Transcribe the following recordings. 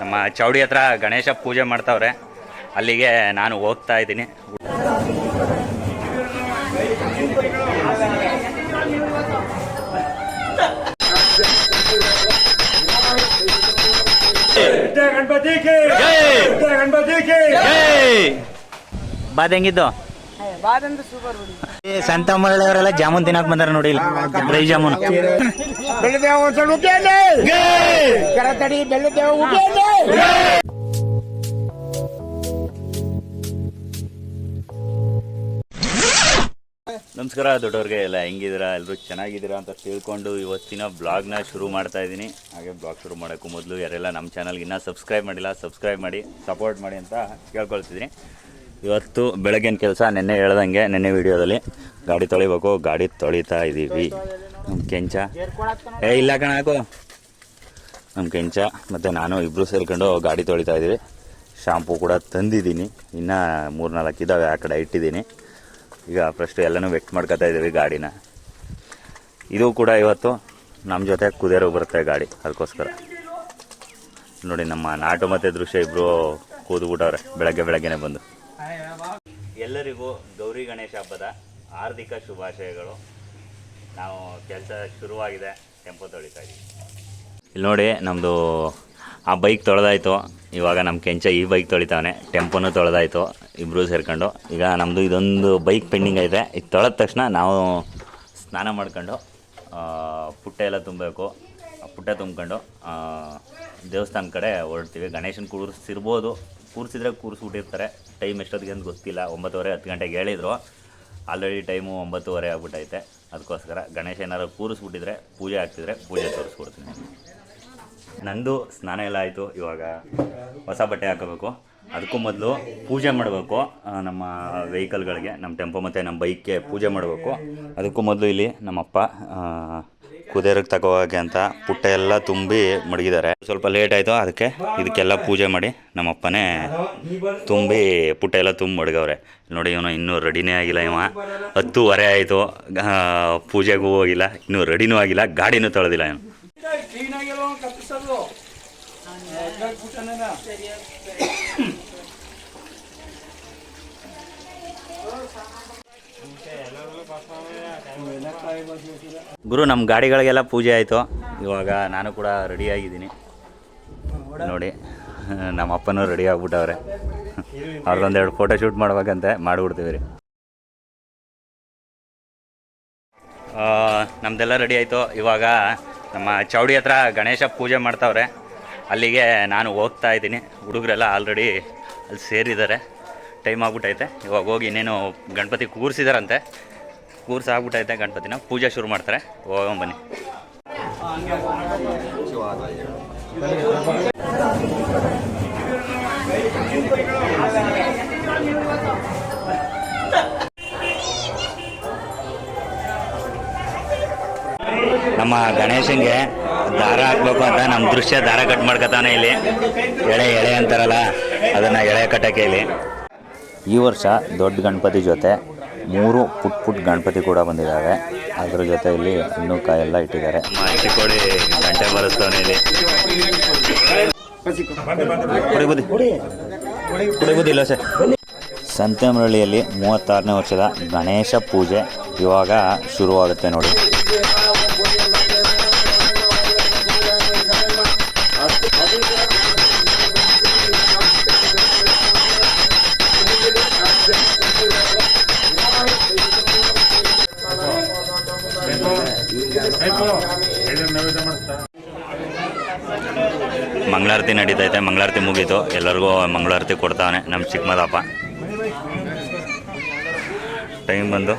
ನಮ್ಮ ಚೌಡಿ ಹತ್ರ ಗಣೇಶ ಪೂಜೆ ಮಾಡ್ತಾವ್ರೆ. ಅಲ್ಲಿಗೆ ನಾನು ಹೋಗ್ತಾ ಇದ್ದೀನಿ. ಬಾದಂಗಿದ್ದು ಗಣಪತಿ ಕಿ ಜೈ! ವಿದ್ಯಾ ಗಣಪತಿ ಕಿ ಬಾದ್ ಹೆಂಗಿದ್ದು? ಬಾದಂದ್ರೆ ಸೂಪರ್ ಬಿಡಿ ಸಂತ ಅವರೆಲ್ಲ ಜಾಮೂನ್ ತಿನ್ನಕ್ ಬಂದಾರ ನೋಡಿ ಬ್ರೈ ಡ್ರೈ ಜಾಮೂನ್. ಬೆಳ್ಳದೇವ ಬೆಳ್ಳದೇವ ನಮಸ್ಕಾರ ದೊಡ್ಡವ್ರಿಗೆ, ಎಲ್ಲ ಹೆಂಗಿದ್ದೀರಾ? ಎಲ್ಲರೂ ಚೆನ್ನಾಗಿದ್ದೀರಾ ಅಂತ ತಿಳ್ಕೊಂಡು ಇವತ್ತಿನ ಬ್ಲಾಗ್ನ ಶುರು ಮಾಡ್ತಾ ಇದ್ದೀನಿ. ಹಾಗೆ ಬ್ಲಾಗ್ ಶುರು ಮಾಡೋಕ್ಕೂ ಮೊದಲು ಯಾರೆಲ್ಲ ನಮ್ಮ ಚಾನಲ್ಗೆ ಇನ್ನೂ ಸಬ್ಸ್ಕ್ರೈಬ್ ಮಾಡಿಲ್ಲ ಸಬ್ಸ್ಕ್ರೈಬ್ ಮಾಡಿ ಸಪೋರ್ಟ್ ಮಾಡಿ ಅಂತ ಕೇಳ್ಕೊಳ್ತಿದ್ದೀನಿ. ಇವತ್ತು ಬೆಳಗ್ಗೆನ ಕೆಲಸ, ನೆನ್ನೆ ಹೇಳ್ದಂಗೆ ನೆನ್ನೆ ವಿಡಿಯೋದಲ್ಲಿ ಗಾಡಿ ತೊಳಿಬೇಕು, ಗಾಡಿ ತೊಳಿತಾ ಇದ್ದೀವಿ ಕೆಂಚ. ಏ, ಇಲ್ಲ ಕಣ ನಮ್ಮ ಕೆಂಚ, ಮತ್ತು ನಾನು ಇಬ್ಬರು ಸೇರ್ಕೊಂಡು ಗಾಡಿ ತೊಳಿತಾ ಇದ್ದೀವಿ. ಶಾಂಪೂ ಕೂಡ ತಂದಿದ್ದೀನಿ. ಇನ್ನೂ ಮೂರು ನಾಲ್ಕು ಇದ್ದಾವೆ ಆ ಕಡೆ ಇಟ್ಟಿದ್ದೀನಿ. ಈಗ ಫಸ್ಟ್ ಎಲ್ಲನೂ ವೆಕ್ಟ್ ಮಾಡ್ಕೊತಾ ಇದ್ದೀವಿ ಗಾಡಿನ. ಇದು ಕೂಡ ಇವತ್ತು ನಮ್ಮ ಜೊತೆ ಕುದೇರು ಬರುತ್ತೆ ಗಾಡಿ, ಅದಕ್ಕೋಸ್ಕರ. ನೋಡಿ, ನಮ್ಮ ನಾಟು ಮತ್ತು ದೃಶ್ಯ ಇಬ್ಬರು ಕೂದ್ಬಿಟ್ಟವ್ರೆ ಬೆಳಗ್ಗೆ ಬೆಳಗ್ಗೆನೆ ಬಂದು. ಎಲ್ಲರಿಗೂ ಗೌರಿ ಗಣೇಶ ಹಬ್ಬದ ಹಾರ್ದಿಕ ಶುಭಾಶಯಗಳು. ನಾವು ಕೆಲಸ ಶುರುವಾಗಿದೆ ಟೆಂಪೋ ತೊಳಿತಾ ಇದ್ದೀವಿ. ಇಲ್ಲಿ ನೋಡಿ ನಮ್ಮದು ಆ ಬೈಕ್ ತೊಳೆದಾಯ್ತು. ಇವಾಗ ನಮ್ಮ ಕೆಂಚ ಈ ಬೈಕ್ ತೊಳಿತಾವನೆ. ಟೆಂಪೋನು ತೊಳೆದಾಯ್ತು ಇಬ್ಬರೂ ಸೇರ್ಕೊಂಡು. ಈಗ ನಮ್ಮದು ಇದೊಂದು ಬೈಕ್ ಪೆಂಡಿಂಗ್ ಐತೆ. ಇದು ತೊಳೆದ ತಕ್ಷಣ ನಾವು ಸ್ನಾನ ಮಾಡ್ಕೊಂಡು ಪುಟ್ಟ ಎಲ್ಲ ತುಂಬಬೇಕು. ಪುಟ್ಟೆ ತುಂಬ್ಕೊಂಡು ದೇವಸ್ಥಾನ ಕಡೆ ಹೊರಡ್ತೀವಿ. ಗಣೇಶನ ಕೂರಿಸಿರ್ಬೋದು. ಕೂರಿಸಿದ್ರೆ ಕೂರಿಸ್ಬಿಟ್ಟಿರ್ತಾರೆ. ಟೈಮ್ ಎಷ್ಟೊತ್ತಿಗೆ ಅಂತ ಗೊತ್ತಿಲ್ಲ. ಒಂಬತ್ತುವರೆ, ಹತ್ತು ಗಂಟೆಗೆ ಹೇಳಿದರು. ಆಲ್ರೆಡಿ ಟೈಮು ಒಂಬತ್ತುವರೆ ಆಗ್ಬಿಟ್ಟೈತೆ. ಅದಕ್ಕೋಸ್ಕರ ಗಣೇಶ ಏನಾದ್ರು ಕೂರಿಸ್ಬಿಟ್ಟಿದ್ರೆ, ಪೂಜೆ ಆಗ್ತಿದ್ರೆ ಪೂಜೆ ತೋರಿಸ್ಕೊಡ್ತೀನಿ. ನಂದು ಸ್ನಾನ ಎಲ್ಲ ಆಯಿತು, ಇವಾಗ ಹೊಸ ಬಟ್ಟೆ ಹಾಕೋಬೇಕು. ಅದಕ್ಕೂ ಮೊದಲು ಪೂಜೆ ಮಾಡಬೇಕು ನಮ್ಮ ವೆಹಿಕಲ್ಗಳಿಗೆ, ನಮ್ಮ ಟೆಂಪೋ ಮತ್ತು ನಮ್ಮ ಬೈಕ್ಗೆ ಪೂಜೆ ಮಾಡಬೇಕು. ಅದಕ್ಕೂ ಮೊದಲು ಇಲ್ಲಿ ನಮ್ಮಪ್ಪ ಕುದೇರಿಗೆ ತಗೋವಾಗೆ ಅಂತ ಪುಟ್ಟ ಎಲ್ಲ ತುಂಬಿ ಮಡಗಿದ್ದಾರೆ. ಸ್ವಲ್ಪ ಲೇಟ್ ಆಯಿತು, ಅದಕ್ಕೆ ಇದಕ್ಕೆಲ್ಲ ಪೂಜೆ ಮಾಡಿ ನಮ್ಮಪ್ಪನೇ ತುಂಬಿ ಪುಟ್ಟ ಎಲ್ಲ ತುಂಬಿ ಮಡಗವ್ರೆ. ನೋಡಿ ಇವನು ಇನ್ನೂ ರೆಡಿನೇ ಆಗಿಲ್ಲ ಇವ. ಹತ್ತೂವರೆ ಆಯಿತು ಪೂಜೆಗೂ ಹೋಗಿಲ್ಲ, ಇನ್ನೂ ರೆಡಿನೂ ಆಗಿಲ್ಲ, ಗಾಡಿನೂ ತೊಳೆದಿಲ್ಲ ಇವನು. ಗುರು ನಮ್ಮ ಗಾಡಿಗಳಿಗೆಲ್ಲ ಪೂಜೆ ಆಯಿತು. ಇವಾಗ ನಾನು ಕೂಡ ರೆಡಿ ಆಗಿದ್ದೀನಿ. ನೋಡಿ, ನಮ್ಮ ಅಪ್ಪನೂ ರೆಡಿ ಆಗ್ಬಿಟ್ಟವ್ರೆ. ಅವ್ರದ್ದೊಂದೆರಡು ಫೋಟೋ ಶೂಟ್ ಮಾಡ್ಬೇಕಂತೆ, ಮಾಡಿಬಿಡ್ತೀವಿ ರೀ. ನಮ್ಮದೆಲ್ಲ ರೆಡಿ ಆಯಿತು. ಇವಾಗ ನಮ್ಮ ಚೌಡಿ ಹತ್ರ ಗಣೇಶ ಪೂಜೆ ಮಾಡ್ತಾವ್ರೆ. ಅಲ್ಲಿಗೆ ನಾನು ಹೋಗ್ತಾ ಇದ್ದೀನಿ. ಹುಡುಗರೆಲ್ಲ ಆಲ್ರೆಡಿ ಅಲ್ಲಿ ಸೇರಿದ್ದಾರೆ. ಟೈಮ್ ಆಗ್ಬಿಟ್ಟೈತೆ ಇವಾಗ ಹೋಗಿ ಇನ್ನೇನು ಗಣಪತಿ ಕೂರಿಸಿದಾರಂತೆ. ಕೂರ್ಸ ಆಗ್ಬಿಟ್ಟೈತೆ ಗಣಪತಿನ. ಪೂಜೆ ಶುರು ಮಾಡ್ತಾರೆ. ಹೋಗೋಣ ಬನ್ನಿ. ನಮ್ಮ ಗಣೇಶನ್ಗೆ ದಾರ ಹಾಕ್ಬೇಕು ಅಂತ ನಮ್ಮ ದೃಶ್ಯ ದಾರ ಕಟ್ ಮಾಡ್ಕೊತಾನೆ ಇಲ್ಲಿ. ಎಳೆ ಎಳೆ ಅಂತಾರಲ್ಲ, ಅದನ್ನ ಎಳೆ ಕಟ್ಟಕ್ಕೆ ಇಲ್ಲಿ. ಈ ವರ್ಷ ದೊಡ್ಡ ಗಣಪತಿ ಜೊತೆ ಮೂರು ಪುಟ್ ಪುಟ್ ಗಣಪತಿ ಕೂಡ ಬಂದಿದ್ದಾವೆ ಅದ್ರ ಜೊತೆ ಇಲ್ಲಿ ಹಣ್ಣು, ಕಾಯಿ ಎಲ್ಲ ಇಟ್ಟಿದ್ದಾರೆ. ಚಿಕ್ಕೋಡಿ ಗಂಟೆ ಬರುತ್ತಾನೆ ಇಲ್ಲಿ. ಕುಡಿ ಸರ್ ಕುಡಿ ಮರಳಿಯಲ್ಲಿ ಮೂವತ್ತಾರನೇ ವರ್ಷದ ಗಣೇಶ ಪೂಜೆ ಇವಾಗ ಶುರುವಾಗುತ್ತೆ ನೋಡಿ. ಮಂಗಳಾರತಿ ನಡೀತೈತೆ, ಮಂಗಳಾರತಿ ಮುಗೀತು. ಎಲ್ಲರಿಗೂ ಮಂಗಳಾರತಿ ಕೊಡ್ತಾನೆ ನಮ್ಮ ಚಿಕ್ಕಮದಪ್ಪ. ಟೈಮ್ ಬಂದು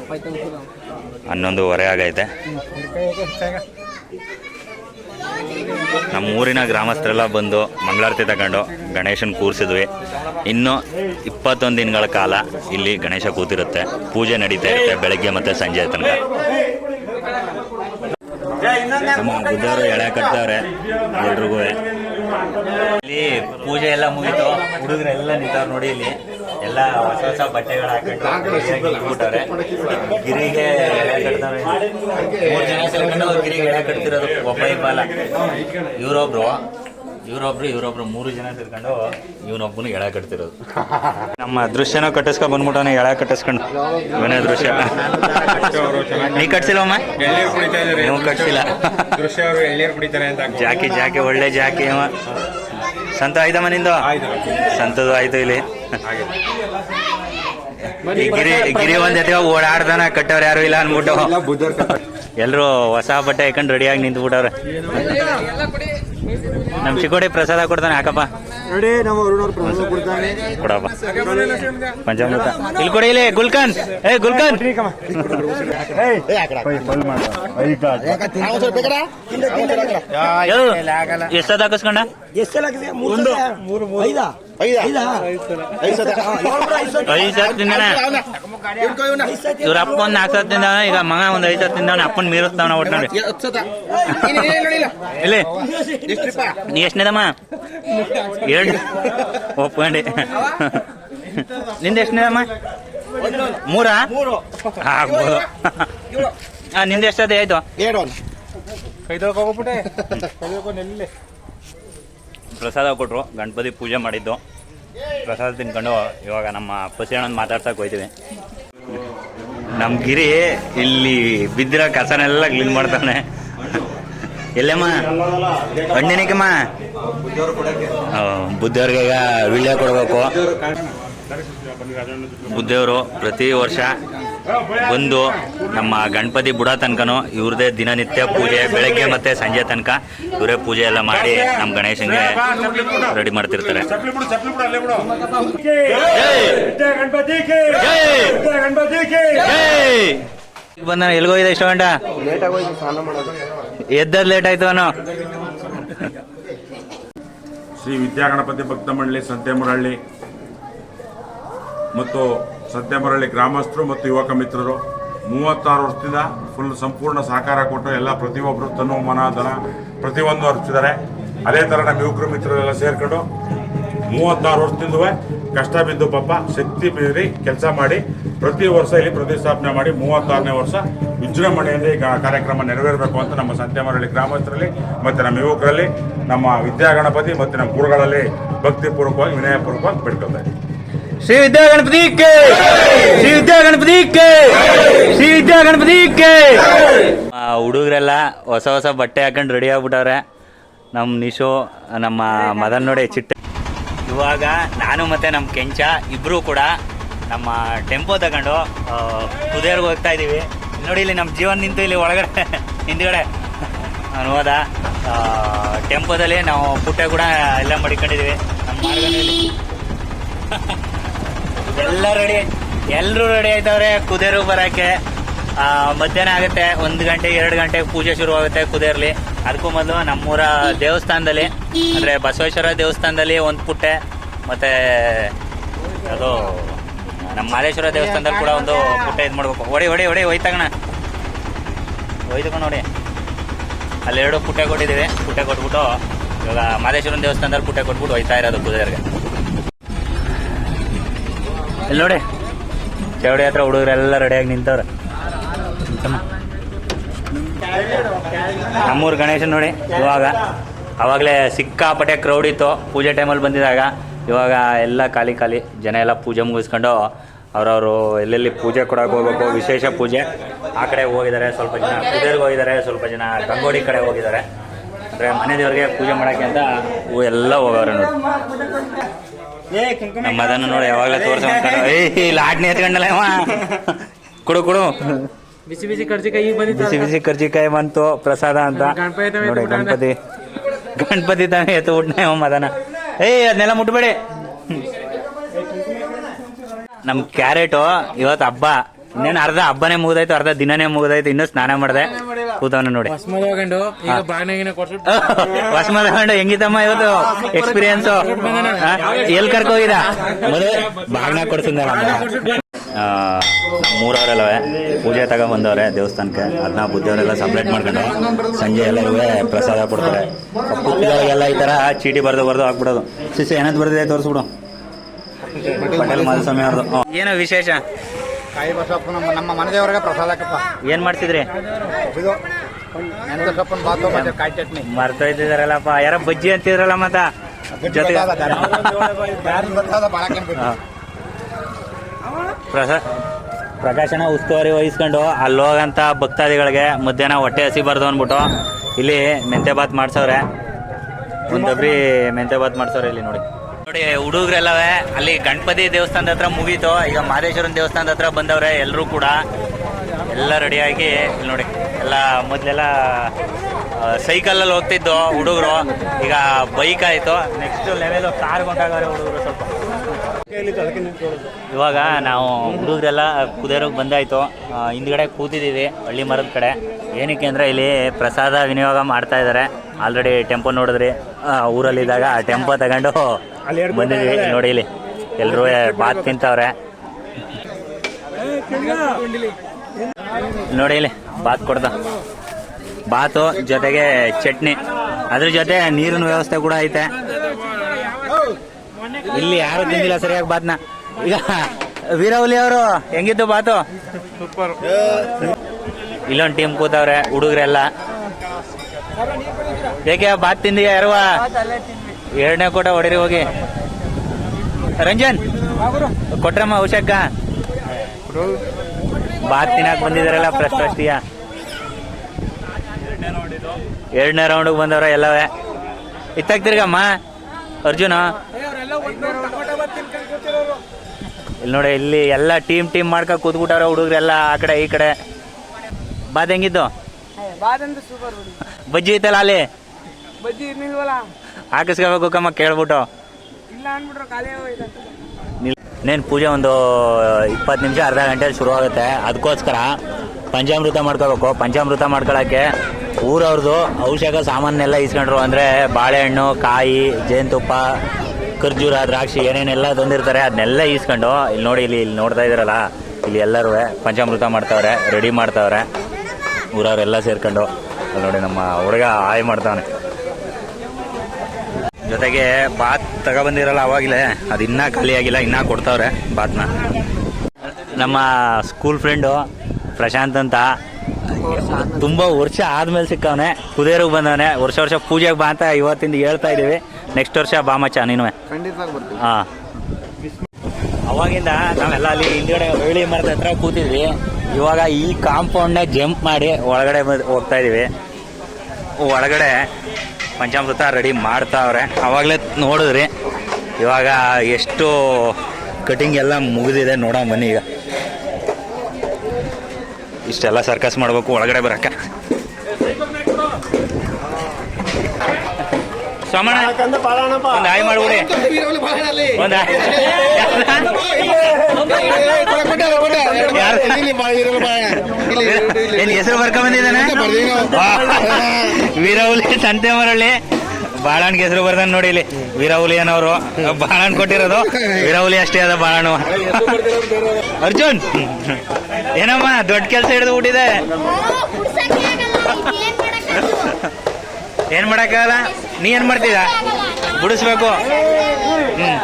ಹನ್ನೊಂದುವರೆ ಆಗೈತೆ. ನಮ್ಮ ಊರಿನ ಗ್ರಾಮಸ್ಥರೆಲ್ಲ ಬಂದು ಮಂಗಳಾರತಿ ತಗೊಂಡು ಗಣೇಶನ ಕೂರಿಸಿದ್ವಿ. ಇನ್ನು ಇಪ್ಪತ್ತೊಂದು ದಿನಗಳ ಕಾಲ ಇಲ್ಲಿ ಗಣೇಶ ಕೂತಿರುತ್ತೆ. ಪೂಜೆ ನಡೀತಾ ಇರುತ್ತೆ ಬೆಳಗ್ಗೆ ಮತ್ತು ಸಂಜೆ ತನಕ. ನಮ್ಮ ಬುದ್ಧವರು ಎಳೆ ಕಟ್ತಾವ್ರೆ ಎಲ್ರಿಗೂ. ಇಲ್ಲಿ ಪೂಜೆ ಎಲ್ಲ ಮುಗಿತು. ಹುಡುಗರೆಲ್ಲ ನಿಂತವ್ರು ನೋಡಿ ಇಲ್ಲಿ. ಎಲ್ಲ ಹೊಸ ಹೊಸ ಬಟ್ಟೆಗಳು ಹಾಕೊಂಡು ನಿಂತ್ಬಿಟ್ಟವ್ರೆ ಗಿರಿಗೆ ಕಟ್ತಾವೆ ಮೂರ್ ಜನ ಸೇರ್ಕೊಂಡು ಗಿರಿಗೆ ಕಟ್ತಿರೋದು ಒಬ್ಬ ಇಬ್ಬ ಅಲ್ಲ. ಇವ್ರೊಬ್ರು. ಇವರೊಬ್ರು ಇವರೊಬ್ರು ಮೂರು ಜನ ಸೇರ್ಕೊಂಡು ಇವನೊಬ್ಬನು ಎಳೆ ಕಟ್ತಿರೋದು. ನಮ್ಮ ದೃಶ್ಯನ ಕಟ್ಟಿಸ್ಕೊ ಬಂದ್ಬಿಟ್ಟವನ ಎಳೆ ಕಟ್ಟಿಸ್ಕೊಂಡು. ಇವನೇ ದೃಶ್ಯ. ನೀ ಕಟ್ಸಿಲ್ಲಮ್ಮ ನೀವು ಕಟ್ಸಿಲ್ಲ. ದೃಶ್ಯ ಅವರು ಕುಡಿತಾರೆ ಅಂತ ಜಾಕಿ ಜಾಕಿ, ಒಳ್ಳೆ ಜಾಕಿ ಅವ. ಸಂತ, ಆಯ್ತಮ್ಮ ನಿಂದು? ಸಂತದು ಆಯ್ತು ಇಲ್ಲಿ. ಗಿರಿ ಗಿರಿ ಒಂದ್ ಜೊತೆ ಓಡಾಡ್ದಾನ ಕಟ್ಟವ್ರು ಯಾರು ಇಲ್ಲ ಅನ್ಬಿಟ್ಟು ಎಲ್ರು ಹೊಸ ಬಟ್ಟೆ ಹಾಕೊಂಡು ರೆಡಿಯಾಗಿ ನಿಂತ್ಬಿಟ್ಟವ್ರೆ. ನಮ್ ಚಿಕ್ಕೋಡಿ ಪ್ರಸಾದ ಕೊಡ್ತಾನೆ ಹಾಕಪ್ಪ. ನಮ್ಮ ಕೊಡಪ್ಪ. ಪಂಚಾಮೃತ ಇಲ್ಲಿ ಕೊಡಿ ಇಲ್ಲಿ ಗುಲ್ಕನ್. ಏ ಗುಲ್ಕನ್. ಎಷ್ಟದ ಹಾಕಿಸ್ಕೊಂಡ? ಐದ್? ಸತ್. ತಿಂದಾನ ಇವ್ರ ಅಪ್ಪ ಒಂದ್ ನಾಲ್ಕು ಸತ್ ತಿಂದಾನ ಈಗ ಮಗ ಒಂದ್ ಐದ್ ಸತ್ ಅಪ್ಪನ್ ಮೀರಿಸ್ತಾವನ ಒಟ್ಟು ನೋಡಿ ಇಲ್ಲಿ ನೀ ಎಷ್ಟನೇದಮ್ಮ ಎರಡು ಒಪ್ಕೊಂಡೆ ನಿಂದ ಎಷ್ಟನೇದಮ್ಮ ಮೂರಾ? ಆಗ್ಬೋದು. ಹಾ ನಿಂದ ಎಷ್ಟದೇ ಆಯ್ತು ಪ್ರಸಾದ ಕೊಟ್ಟರು ಗಣಪತಿ ಪೂಜೆ ಮಾಡಿದ್ದು. ಪ್ರಸಾದ ತಿನ್ಕೊಂಡು ಇವಾಗ ನಮ್ಮ ಪಸಿಯಣ್ಣನ ಮಾತಾಡ್ತಾ ಹೋಯ್ತೀವಿ. ನಮ್ಮ ಗಿರಿ ಇಲ್ಲಿ ಬಿದ್ದಿರೋ ಕಸನೆಲ್ಲ ಕ್ಲೀನ್ ಮಾಡ್ತಾನೆ. ಎಲ್ಲಮ್ಮ? ಹಣ್ಣಿನಕ್ಕಮ್ಮ ಬುದ್ಧಿಯವ್ರಿಗೆ ಈಗ ವಿಳ್ಯ ಕೊಡಬೇಕು. ಬುದ್ಧಿಯವರು ಪ್ರತಿ ವರ್ಷ ಬಂದು ನಮ್ಮ ಗಣಪತಿ ಬುಡ ತನಕನು ಇವ್ರದೇ ದಿನನಿತ್ಯ ಪೂಜೆ, ಬೆಳಗ್ಗೆ ಮತ್ತೆ ಸಂಜೆ ತನಕ ಇವರೇ ಪೂಜೆ ಎಲ್ಲ ಮಾಡಿ ನಮ್ಮ ಗಣೇಶನ್ಗೆ ರೆಡಿ ಮಾಡ್ತಿರ್ತಾರೆ! ವಿದ್ಯಾ ಗಣಪತಿ! ವಿದ್ಯಾ ಗಣಪತಿ ಬಂದ ಎಲ್ಗೋಗಿದೆ ಇಷ್ಟ ಗಂಟ ಎದ್ದದ್ ಲೇಟ್ ಆಯ್ತು ಅವನು ಶ್ರೀ ವಿದ್ಯಾಗಣಪತಿ ಭಕ್ತ ಮಂಡಳಿ ಸಂತೆಮರಹಳ್ಳಿ ಮತ್ತು ಸಂತೆಮರಹಳ್ಳಿ ಗ್ರಾಮಸ್ಥರು ಮತ್ತು ಯುವಕ ಮಿತ್ರರು, ಮೂವತ್ತಾರು ವರ್ಷದಿಂದ ಫುಲ್ ಸಂಪೂರ್ಣ ಸಹಕಾರ ಕೊಟ್ಟು ಎಲ್ಲ ಪ್ರತಿಯೊಬ್ಬರು ತನು ಮನ ಧನ ಪ್ರತಿಯೊಂದು ಅರ್ಪಿಸಿದ್ದಾರೆ. ಅದೇ ಥರ ನಮ್ಮ ಯುವಕರು ಮಿತ್ರರೆಲ್ಲ ಸೇರ್ಕೊಂಡು ಮೂವತ್ತಾರು ವರ್ಷದಿಂದ ಕಷ್ಟ ಬಿದ್ದು ಪಾಪ ಶಕ್ತಿ ಬೀರಿ ಕೆಲಸ ಮಾಡಿ ಪ್ರತಿ ವರ್ಷ ಇಲ್ಲಿ ಪ್ರತಿಷ್ಠಾಪನೆ ಮಾಡಿ ಮೂವತ್ತಾರನೇ ವರ್ಷ ವಿಜೃಂಭಣೆಯಲ್ಲಿ ಈ ಕಾರ್ಯಕ್ರಮ ನೆರವೇರಬೇಕು ಅಂತ ನಮ್ಮ ಸತ್ಯಮರಳ್ಳಿ ಗ್ರಾಮಸ್ಥರಲ್ಲಿ ಮತ್ತು ನಮ್ಮ ಯುವಕರಲ್ಲಿ ನಮ್ಮ ವಿದ್ಯಾಗಣಪತಿ ಮತ್ತು ನಮ್ಮ ಗುರುಗಳಲ್ಲಿ ಭಕ್ತಿಪೂರ್ವಕವಾಗಿ, ವಿನಯಪೂರ್ವಕವಾಗಿ ಬೇಡ್ಕೊಳ್ತಾ ಇದ್ದೀವಿ. ಶ್ರೀ ವಿದ್ಯಾ ಗಣಪತಿ ಕೆ. ಶ್ರೀ ವಿದ್ಯಾ ಗಣಪತಿ ಕೆ. ಶ್ರೀ ವಿದ್ಯಾ ಗಣಪತಿ ಕೆ ಹುಡುಗರೆಲ್ಲ ಹೊಸ ಹೊಸ ಬಟ್ಟೆ ಹಾಕೊಂಡು ರೆಡಿ ಆಗ್ಬಿಟ್ಟವ್ರೆ. ನಮ್ಮ ನಿಶೋ, ನಮ್ಮ ಮದನ್ ನೋಡಿ ಚಿಟ್ಟೆ. ಇವಾಗ ನಾನು ಮತ್ತೆ ನಮ್ಮ ಕೆಂಚ ಇಬ್ರು ಕೂಡ ನಮ್ಮ ಟೆಂಪೋ ತಗೊಂಡು ಕುದೇರ್ಗೆ ಹೋಗ್ತಾ ಇದೀವಿ. ನೋಡಿ ಇಲ್ಲಿ ನಮ್ಮ ಜೀವನ ನಿಂತು ಇಲ್ಲಿ ಒಳಗಡೆ, ಹಿಂದ್ಗಡೆ. ನಾನು ಹೋದ ಟೆಂಪೋದಲ್ಲಿ ನಾವು ಪುಟ್ಟೆ ಕೂಡ ಎಲ್ಲ ಮಡಿಕೊಂಡಿದ್ದೀವಿ ನಮ್ಮ ಎಲ್ಲ ರೆಡಿ ಎಲ್ಲರೂ ರೆಡಿ ಆಯ್ತವ್ರೆ. ಕುದೇರು ಬರಕ್ಕೆ ಮಧ್ಯಾಹ್ನ ಆಗುತ್ತೆ. ಒಂದು ಗಂಟೆ ಎರಡು ಗಂಟೆ ಪೂಜೆ ಶುರು ಆಗುತ್ತೆ ಕುದೇರ್ಲಿ. ಅದಕ್ಕೂ ಮೊದಲು ನಮ್ಮೂರ ದೇವಸ್ಥಾನದಲ್ಲಿ, ಅಂದ್ರೆ ಬಸವೇಶ್ವರ ದೇವಸ್ಥಾನದಲ್ಲಿ ಒಂದು ಪುಟ್ಟೆ, ಮತ್ತೆ ಅದು, ನಮ್ಮ ಮಾದೇಶ್ವರ ದೇವಸ್ಥಾನದಲ್ಲಿ ಕೂಡ ಒಂದು ಪುಟ್ಟೆ ಇದು ಮಾಡ್ಬೇಕು. ಹೊಡಿ ಹೊಡಿ ಹೊಡಿ, ಒಯ್ತಗಣ. ಒಯ್ದುಕೊಂಡು ನೋಡಿ. ಅಲ್ಲೆರಡು ಪುಟ್ಟೆ ಕೊಟ್ಟಿದ್ದೀವಿ. ಪುಟ್ಟೆ ಕೊಟ್ಬಿಟ್ಟು ಇವಾಗ ಮಾದೇಶ್ವರನ ದೇವಸ್ಥಾನದಲ್ಲಿ ಪುಟ್ಟೆ ಕೊಟ್ಬಿಟ್ಟು ಹೋಯ್ತಾ ಇರೋದು ಕುದೇರ್ಗೆ. ಇಲ್ಲಿ ನೋಡಿ. ಚೌಡಿ ಹತ್ರ ಹುಡುಗರೆಲ್ಲ ರೆಡಿಯಾಗಿ ನಿಂತವ್ರೆ. ನಮ್ಮೂರು ಗಣೇಶನ್ ನೋಡಿ, ಇವಾಗ. ಅವಾಗಲೇ ಸಿಕ್ಕಾಪಟ್ಟೆ ಕ್ರೌಡ್ ಇತ್ತು. ಪೂಜೆ ಟೈಮಲ್ಲಿ ಬಂದಿದಾಗ ಇವಾಗ ಎಲ್ಲ ಖಾಲಿ ಖಾಲಿ. ಜನ ಎಲ್ಲ ಪೂಜೆ ಮುಗಿಸ್ಕೊಂಡು ಅವರವರು ಎಲ್ಲೆಲ್ಲಿ ಪೂಜೆ ಕೊಡೋಕೆ ಹೋಗ್ಬೇಕು, ವಿಶೇಷ ಪೂಜೆ. ಆ ಕಡೆ ಹೋಗಿದ್ದಾರೆ, ಸ್ವಲ್ಪ ಜನ ಕುದೇರ್ಗೆ ಹೋಗಿದ್ದಾರೆ, ಸ್ವಲ್ಪ ಜನ ಗಂಗೋಡಿ ಕಡೆ ಹೋಗಿದ್ದಾರೆ. ಅಂದರೆ ಮನೆ ದೇವರಿಗೆ ಪೂಜೆ ಮಾಡೋಕ್ಕೆ ಅಂತ ಎಲ್ಲ ಹೋಗವ್ರೆ ನೋಡಿ. ನಮ್ಮ ಅದನ್ನು ನೋಡಿ ಯಾವಾಗಲೇ ತೋರ್ಸ ಏಯ್ ಲಾಟ್ನಿ ಎತ್ಕೊಂಡಲ್ಲ ಅವ ಕೊಡು ಕೊಡು. ಬಿಸಿ ಬಿಸಿ ಕರ್ಜಿಕಾಯಿ ಬಂದಿ ಬಂದಿತ್ತು ಬಿಸಿ ಬಿಸಿ ಕರ್ಜಿಕಾಯಿ ಬಂತು ಪ್ರಸಾದ ಅಂತ. ಗಣಪತಿ ತಾನೇ ನೋಡಿ ಗಣಪತಿ. ಗಣಪತಿ ತಾನೇ ಎತ್ತು ಬಿಟ್ನ ಮದನ. ಏಯ್ ಅದನ್ನೆಲ್ಲ ಮುಟ್ಬೇಡಿ. ನಮ್ ಕ್ಯಾರೆಟು ಇವತ್ತು ಹಬ್ಬ. ಇನ್ನೇನು ಅರ್ಧ ಹಬ್ಬನೇ ಮುಗ್ದಾಯ್ತು ಅರ್ಧ ದಿನನೇ ಮುಗ್ದಾಯ್ತು ಇನ್ನೂ ಸ್ನಾನ ಮಾಡ್ದೆ. ಕೂತವನ ನೋಡಿ. ಹೊಸ್ಮದ ತಗೊಂಡು ಹೆಂಗಿತಮ್ಮ ಇವತ್ತು ಎಕ್ಸ್ಪೀರಿಯನ್ಸ್ ಎಲ್ ಕರ್ಕೋಗಿದ ಮದುವೆ ಬಾಗ್ನ ಕೊಡ್ಸಿದ ಮೂರವರೆಲ್ಲವೇ ಪೂಜೆ ತಗೊಂಬಂದವ್ರೆ ದೇವಸ್ಥಾನಕ್ಕೆ. ಅದನ್ನ ಬುದ್ಧಿಯವರೆಲ್ಲ ಸಪ್ರೇಟ್ ಮಾಡ್ಕೊಂಡು ಸಂಜೆ ಎಲ್ಲ ಇವೆ ಪ್ರಸಾದ ಕೊಡ್ತಾರೆ. ಎಲ್ಲ ಈ ಥರ ಚೀಟಿ ಬರೆದು ಬರೆದು ಹಾಕ್ಬಿಡೋದು. ಶಿಷ್ಯ ಏನಂತ ಬರ್ದಿದೆ ತೋರಿಸ್ಬಿಡು. ಪಟೇಲ್ ಮಾಧುಸ್ವಾಮಿ ಅವ್ರದ್ದು. ಏನೋ ವಿಶೇಷ? ಕಾಯಿ ಬಸಪ್ಪ ನಮ್ಮ ನಮ್ಮ ಮನೆದೇವರಿಗೆ ಪ್ರಸಾದಕ್ಕಪ್ಪ ಏನ್ ಮಾಡ್ತಿದ್ರಿ? ಇದು ಕಾಯಿ ಚಟ್ನಿ. ಮರ್ತೋಯ್ತಿದಾರಲ್ಲಪ್ಪ ಯಾರ ಬಜ್ಜಿ ಅಂತಿದ್ರಲ್ಲ ಮತ್ತ? ಜೊತೆ ಪ್ರಕಾಶನ ಉಸ್ತುವಾರಿ ವಹಿಸ್ಕೊಂಡು ಅಲ್ಲಿ ಹೋಗಂತ ಭಕ್ತಾದಿಗಳಿಗೆ ಮಧ್ಯಾಹ್ನ ಹೊಟ್ಟೆ ಹಸಿ ಬರ್ದು ಅಂದ್ಬಿಟ್ಟು ಇಲ್ಲಿ ಮೆಂತೆ ಬಾತ್ ಮಾಡ್ಸವ್ರೆ. ಒಂದೊಬ್ರಿ ಮೆಂತೆ ಬಾತ್ ಮಾಡ್ಸವ್ರೆ ಇಲ್ಲಿ ನೋಡಿ. ನೋಡಿ, ಹುಡುಗ್ರೆಲ್ಲವೇ, ಅಲ್ಲಿ ಗಣಪತಿ ದೇವಸ್ಥಾನದ ಹತ್ರ ಮುಗೀತು. ಈಗ ಮಹದೇಶ್ವರನ್ ದೇವಸ್ಥಾನದ ಹತ್ರ ಬಂದವ್ರೆ ಎಲ್ಲರೂ ಕೂಡ. ಎಲ್ಲ ರೆಡಿಯಾಗಿ ಇಲ್ಲಿ ನೋಡಿ, ಎಲ್ಲ ಮೊದಲೆಲ್ಲ ಸೈಕಲಲ್ಲಿ ಹೋಗ್ತಿದ್ದು ಹುಡುಗರು. ಈಗ ಬೈಕ್ ಆಯಿತು. ನೆಕ್ಸ್ಟ್ ಲೆವೆಲ್ ಕಾರ್ ಕೊಂಡಾಗವ್ರೆ ಹುಡುಗರು ಸ್ವಲ್ಪ. ಇವಾಗ ನಾವು ಹುಡುಗರೆಲ್ಲ ಕುದೇರೋಗಿ ಬಂದಾಯ್ತು. ಹಿಂದ್ಗಡೆ ಕೂತಿದ್ದೀವಿ ಹಳ್ಳಿ ಮರದ ಕಡೆ. ಏನಕ್ಕೆ ಅಂದ್ರೆ ಇಲ್ಲಿ ಪ್ರಸಾದ ವಿನಿಯೋಗ ಮಾಡ್ತಾ ಇದ್ದಾರೆ ಆಲ್ರೆಡಿ ಟೆಂಪೋ ನೋಡಿದ್ರಿ. ಊರಲ್ಲಿ ಊರಲ್ಲಿದ್ದಾಗ ಆ ಟೆಂಪೋ ತಗೊಂಡು ಬಂದಿದ್ವಿ ನೋಡಿ ಇಲ್ಲಿ ಎಲ್ಲರೂ ಬಾತ್ ತಿಂತವ್ರೆ. ನೋಡಿ ಇಲ್ಲಿ ಬಾತ್ ಕೊಡ್ದ. ಬಾತು ಜೊತೆಗೆ ಚಟ್ನಿ. ಅದ್ರ ಜೊತೆ ನೀರಿನ ವ್ಯವಸ್ಥೆ ಕೂಡ ಐತೆ. ಇಲ್ಲಿ ಯಾರು ತಿಂದಿಲ್ಲ ಸರಿಯಾಗಿ ಬಾತ್ನ. ಈಗ ವೀರಹುಲಿ ಅವರು ಹೆಂಗಿದ್ದು ಬಾತು? ಸೂಪರ್ ಇಲ್ಲೊಂದು ಟೀಮ್ ಕೂತವ್ರೆ, ಹುಡುಗರೆಲ್ಲ. ಏಕೆ ಬಾತ್ ತಿಂದಿ ಯಾರುವ ಎರಡನೇ ಕೋಟ ಹೊಡಿರಿ ಹೋಗಿ. ರಂಜನ್, ಕೊಟ್ರಮ್ಮ ಔಷಕ್ಕ ಬಾತ್ ತಿನ್ನಕ್ ಬಂದಿದಾರಲ್ಲ ಫಸ್ಟ್ ಎರಡನೇ ರೌಂಡಿಗೆ ಬಂದವ್ರ ಎಲ್ಲವೇ. ಇತ್ತಾಗ್ತಿರ್ಗಮ್ಮ, ಅರ್ಜುನ? ಇಲ್ಲಿ ನೋಡಿ ಇಲ್ಲಿ ಎಲ್ಲ ಟೀಮ್ ಟೀಮ್ ಮಾಡ್ಕೊ ಕೂತ್ಬಿಟ್ಟವ್ರೆ ಹುಡುಗರೆಲ್ಲ ಆ ಕಡೆ ಈ ಕಡೆ. ಬಾದ್ ಹೆಂಗಿದ್ದು? ಬಜ್ಜಿ ಐತಲ್ಲ ಅಲ್ಲಿ? ಹಾಕಿಸ್ಕೋಬೇಕು ಕಮ್ಮ ಕೇಳ್ಬಿಟ್ಟು. ಇನ್ನೇನು ಪೂಜೆ ಒಂದು ಇಪ್ಪತ್ತು ನಿಮಿಷ ಅರ್ಧ ಗಂಟೆ ಶುರು ಆಗುತ್ತೆ. ಅದಕ್ಕೋಸ್ಕರ ಪಂಚಾಮೃತ ಮಾಡ್ಕೋಬೇಕು. ಪಂಚಾಮೃತ ಮಾಡ್ಕೊಳಕ್ಕೆ ಊರವ್ರದ್ದು ಔಷಧ ಸಾಮಾನೆಲ್ಲ ಇಸ್ಕೊಂಡ್ರು ಅಂದರೆ ಬಾಳೆಹಣ್ಣು ಕಾಯಿ ಜೇನುತುಪ್ಪ ಖರ್ಜೂರ ದ್ರಾಕ್ಷಿ, ಏನೇನೆಲ್ಲ ತಂದಿರ್ತಾರೆ ಅದನ್ನೆಲ್ಲ ಈಸ್ಕೊಂಡು, ಇಲ್ಲಿ ನೋಡಿ, ಇಲ್ಲಿ ಇಲ್ಲಿ ನೋಡ್ತಾ ಇದ್ದೀರಲ್ಲ, ಇಲ್ಲಿ ಎಲ್ಲರೂ ಪಂಚಾಮೃತ ಮಾಡ್ತಾವ್ರೆ, ರೆಡಿ ಮಾಡ್ತಾವ್ರೆ, ಊರವರೆಲ್ಲ ಸೇರ್ಕೊಂಡು, ಅಲ್ಲಿ ನೋಡಿ ನಮ್ಮ ಹುಡುಗ ಹಾಯ್ ಮಾಡ್ತಾವನೆ. ಜೊತೆಗೆ ಬಾತ್ ತಗೊಬಂದಿರಲ್ಲ ಅವಾಗಲೇ, ಅದು ಇನ್ನೂ ಖಾಲಿ ಆಗಿಲ್ಲ, ಇನ್ನೂ ಕೊಡ್ತಾವ್ರೆ ಬಾತ್ನ. ನಮ್ಮ ಸ್ಕೂಲ್ ಫ್ರೆಂಡು ಪ್ರಶಾಂತ್ ಅಂತ, ತುಂಬ ವರ್ಷ ಆದ್ಮೇಲೆ ಸಿಕ್ಕವನೆ, ಕುದೇರಿಗೆ ಬಂದವನೆ, ವರ್ಷ ವರ್ಷ ಪೂಜೆಗೆ ಬಾ ಅಂತ ಇವತ್ತಿಂದ ಹೇಳ್ತಾ ಇದೀವಿ ನೆಕ್ಸ್ಟ್ ವರ್ಷ ಬಾ ಮಚ್ಚ ನೀನು ಹಾಂ. ಅವಾಗಿಂದ ನಾವೆಲ್ಲ ಅಲ್ಲಿ ಹಿಂದ್ಗಡೆ ಬೆಳಿ ಮರದ ಹತ್ರ ಕೂತಿದ್ವಿ. ಇವಾಗ ಈ ಕಾಂಪೌಂಡ್ನ ಜಂಪ್ ಮಾಡಿ ಒಳಗಡೆ ಹೋಗ್ತಾ ಇದೀವಿ. ಒಳಗಡೆ ಪಂಚಾಮೃತ ರೆಡಿ ಮಾಡ್ತಾವ್ರೆ ಅವಾಗಲೇ ನೋಡಿದ್ರಿ. ಇವಾಗ ಎಷ್ಟು ಕಟಿಂಗ್ ಎಲ್ಲ ಮುಗಿದಿದೆ ನೋಡೋಣ ಬನ್ನಿ ಈಗ. ಇಷ್ಟೆಲ್ಲ ಸರ್ಕಸ್ ಮಾಡಬೇಕು ಒಳಗಡೆ ಬರಕ್ಕ. ಸೋಮಣ್ಣ. ಒಂದು ಹಾಯ್ ಮಾಡ್ಬಿಡಿ. ಒಂದು ಏನ್ ಹೆಸರು ಬರ್ಕೊಂಡ್ ಬಂದಿದ್ದಾನೆ? ವೀರಹುಲಿ ಸಂತೆ ಮರಳಿ ಬಾಳಣ್ಗೆ ಹೆಸರು ಬರ್ದ ನೋಡಿ ಇಲ್ಲಿ. ವೀರಹುಲಿ ಅನ್ನೋರು ಬಾಳಣ್ಣ ಕೊಟ್ಟಿರೋದು. ವೀರಹುಲಿ ಅಷ್ಟೇ ಅದ ಬಾಳಣ್ಣು. ಅರ್ಜುನ್. ಏನಮ್ಮ ದೊಡ್ಡ ಕೆಲಸ ಹಿಡಿದು ಬಿಟ್ಟಿದೆ ಏನ್ ಮಾಡಕ್ಕಾಗಲ್ಲ? ನೀ ಏನ್ ಮಾಡ್ತೀಯ ಬಿಡಿಸ್ಬೇಕು ಹ್ಮ್.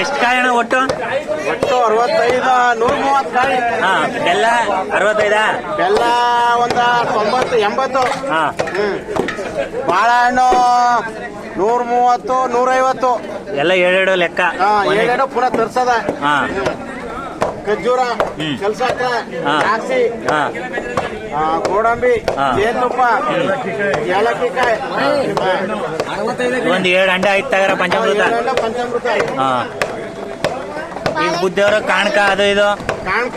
ಎಷ್ಟು ಕಾಯಣ ಒಟ್ಟು? ಒಟ್ಟು ಅರವತ್ತೈದು ನೂರ ಮೂವತ್ತು ಕಾಯಿ ಹಾ ಬೆಲ್ಲ ಅರವತ್ತೈದ? ಬೆಲ್ಲ ಒಂದ ತೊಂಬತ್ತು ಎಂಬತ್ತು. ಹಾ. ಬಾಳೆಹಣ್ಣು ನೂರ ಮೂವತ್ತು ನೂರೈವತ್ತು. ಎಲ್ಲ ಎರಡೆರಡು ಲೆಕ್ಕ. ಹಾ ಏಳೆರಡು ಪುನಃ ತರ್ಸದ. ಹಾ. ಖರ್ಜೂರ. ಕೆಲ್ಸಕ್ಕ ಹಾ. ಹಾ. ಗೋಡಂಬಿ. ಜೇನುತುಪ್ಪ ಏಲಕ್ಕಿಕಾಯಿ. ಒಂದ್ ಏಳು ಅಂಡೆ ಆಯ್ತು ತಗರ ಪಂಚಾಮೃತ. ಪಂಚಾಮೃತ ಹಾ. ಈಗ ಬುದ್ಧಿಯವ್ರ ಕಾಣಕ ಅದು ಇದು? ಕಾಣಕ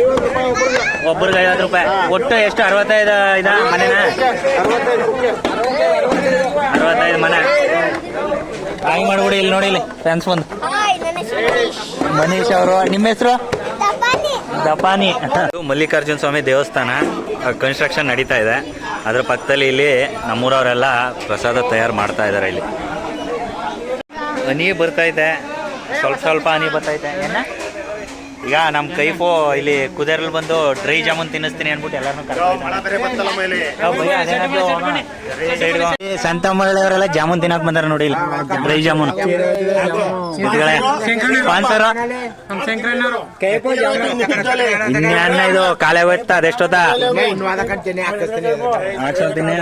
ಐವತ್ತು ರೂಪಾಯಿ ಒಬ್ಬರಿಗೆ ಒಬ್ರಿಗೆ ಐವತ್ತು ರೂಪಾಯಿ. ಒಟ್ಟು ಎಷ್ಟು? ಅರವತ್ತೈದು ಇದ ಮನೆ. ಅರವತ್ತೈದು ಮನೆ. ಹಾಗೆ ಮಾಡ್ಬಿಡಿ ಇಲ್ಲಿ ನೋಡಿ ಇಲ್ಲಿ. ಫ್ರೆಂಡ್ಸ್ ಬಂದು. ಮನೀಶ್ ಅವರು ನಿಮ್ಮ ಹೆಸರು? ದಪಾನಿ ಇದು ಮಲ್ಲಿಕಾರ್ಜುನ ಸ್ವಾಮಿ ದೇವಸ್ಥಾನ ಕನ್ಸ್ಟ್ರಕ್ಷನ್ ನಡೀತಾ ಇದೆ. ಅದ್ರ ಪಕ್ಕದಲ್ಲಿ ಇಲ್ಲಿ ನಮ್ಮೂರವರೆಲ್ಲ ಪ್ರಸಾದ ತಯಾರು ಮಾಡ್ತಾ ಇದ್ದಾರೆ ಇಲ್ಲಿ. ಹನಿ ಇದೆ. ಸ್ವಲ್ಪ ಸ್ವಲ್ಪ ಹನಿ ಇದೆ. ಏನ? ಈಗ ನಮ್ಮ ಕೈಫು ಇಲ್ಲಿ ಕುದೇರಲ್ಲಿ ಬಂದು ಡ್ರೈ ಜಾಮೂನ್ ತಿನ್ನಿಸ್ತೀನಿ ಅನ್ಬಿಟ್ಟು ಎಲ್ಲಾರನ್ನೂ ಸಂತ ಅವರೆಲ್ಲ ಜಾಮೂನ್ ತಿನ್ನಕ್ ಬಂದಾರ ನೋಡಿ ಇಲ್ಲಿ. ಡ್ರೈ ಜಾಮೂನ್. ಸ್ಪಾನ್ಸರ್. ಇನ್ನೇನ ಇದು ಕಾಲೇ ಬರ್ತ ಅದೆಷ್ಟೊತ್ತ ಕಂತೀನಿ ಹಾಕಿಸ್ತೀನಿ.